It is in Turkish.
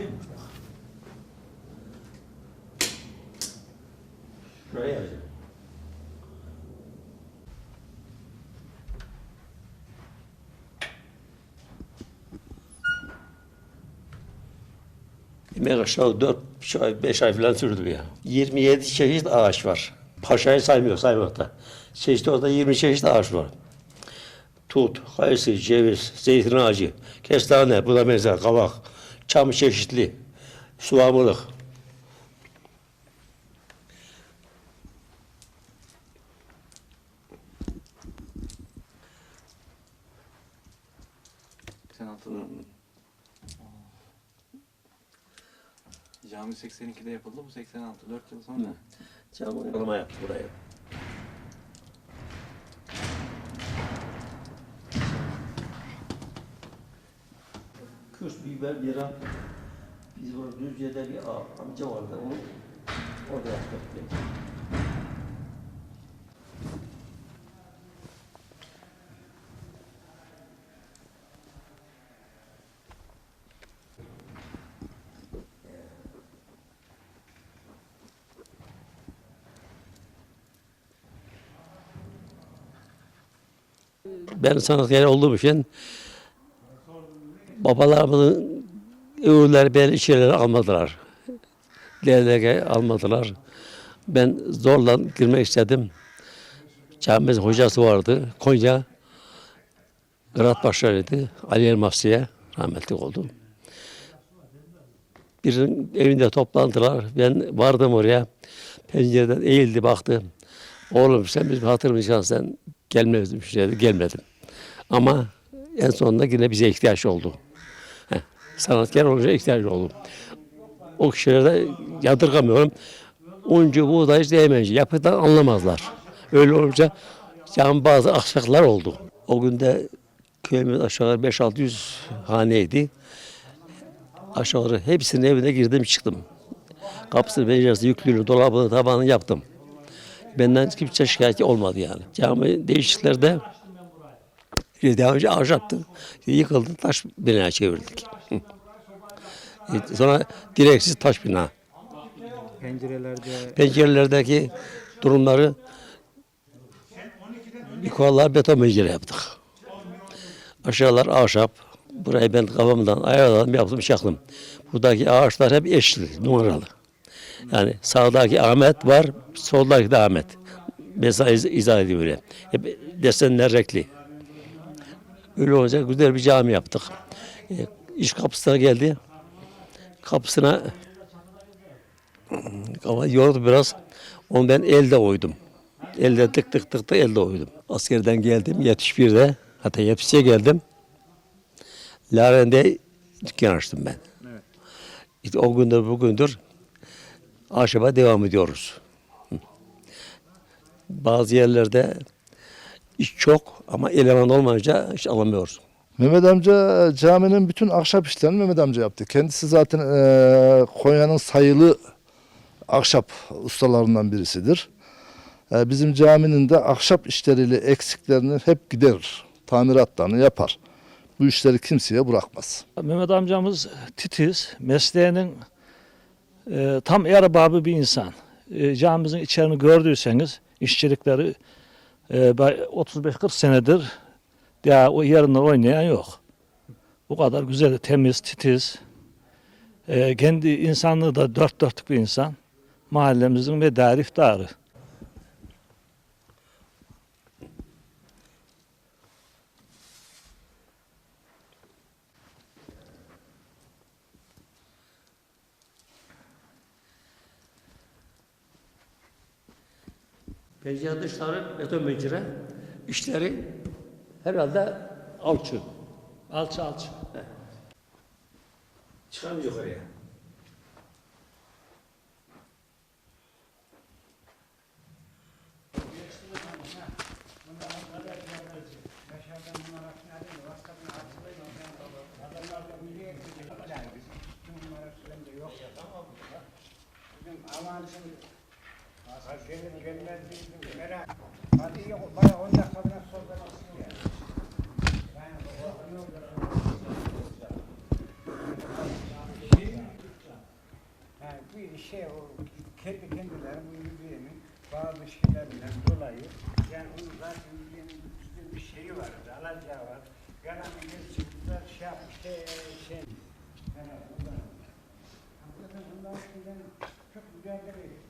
Dahil mutlak. Şöyle yapacağım. Demek aşağı 4 ay, 5 ay falan sürdü ya. 27 çeşit ağaç var. Paşayı saymıyor, saymıyor da. Çeşit orada 20 çeşit ağaç var. Tut, kayısı, ceviz, zeytin ağacı, kestane, bu da benzer, kavak çam çeşitli, suamılık. Sen hatırladın mı? Cami 82'de yapıldı bu 86. 4 yıl sonra. Cam uygulama yaptı buraya. Kurs biber bira. Biz burada Düzce'de bir amca vardı. Onu orada yaptık. Ben sanatkar olduğum için babalarımızın övürler beni içerileri almadılar. DLG almadılar. Ben zorla girmek istedim. Camimizin hocası vardı. Konya Kıraat Başlarıydı. Ali Elması'ya rahmetli oldu. Birinin evinde toplandılar. Ben vardım oraya. Pencereden eğildi baktı. Oğlum sen bizim hatırımızdan sen gelmezdin dedi. Gelmedim. Ama en sonunda yine bize ihtiyaç oldu. Sanatkar olunca ihtiyaç oldu. O kişilerde yadırgamıyorum. Uncu, buğday, değmenci. Yapıdan anlamazlar. Öyle olunca yani bazı aksaklar oldu. O günde köyümüz aşağı 5-600 haneydi. Aşağı hepsinin evine girdim çıktım. Kapısını, penceresini, yüklüğünü, dolabını, tabanını yaptım. Benden kimse şikayet olmadı yani. Cami değişiklerde işte daha önce ahşaptı. Yıkıldı, taş bina çevirdik. E, Sonra direksiz taş bina. Pencerelerde Pencerelerdeki durumları yukarılar beton pencere yaptık. Aşağılar ahşap. Burayı ben kafamdan ayarladım, yaptım, çaktım. Buradaki ağaçlar hep eşli, numaralı. Yani sağdaki Ahmet var, soldaki de Ahmet. Mesela iz- izah ediyor öyle. Hep desenler renkli. Öyle olacak güzel bir cami yaptık. E, iş kapısına geldi. Kapısına ama yordu biraz. Onu ben elde oydum. Elde tık tık tık da elde oydum. Askerden geldim 71'de. Hatta 70'e geldim. Laren'de dükkan açtım ben. Evet. İşte o gündür bugündür ahşaba devam ediyoruz. Bazı yerlerde iş çok ama eleman olmayınca iş alamıyoruz. Mehmet amca caminin bütün ahşap işlerini Mehmet amca yaptı. Kendisi zaten eee, Konya'nın sayılı ahşap ustalarından birisidir. Eee, bizim caminin de ahşap işleriyle eksiklerini hep giderir. Tamiratlarını yapar. Bu işleri kimseye bırakmaz. Mehmet amcamız titiz, mesleğinin e, tam erbabı bir insan. E, camimizin içerini gördüyseniz işçilikleri e, ben 35-40 senedir ya o yerinden oynayan yok. Bu kadar güzel, temiz, titiz. E, kendi insanlığı da dört dörtlük bir insan. Mahallemizin ve dar iftarı. Pencere dışları beton pencere, içleri herhalde alçı. Alçı alçı. Çıkalım yukarıya. Hadi yok, bayağı 10 dakika biraz sonra ya. Ha, bir şey o kendi kendileri bu yürüyenin bazı şeylerden dolayı yani onun zaten üstün bir şeyi var, alacağı var. Yalanı geçirdiler, şey şey, şey. Ondan. Hakikaten bundan eskiden çok mücadele ettik.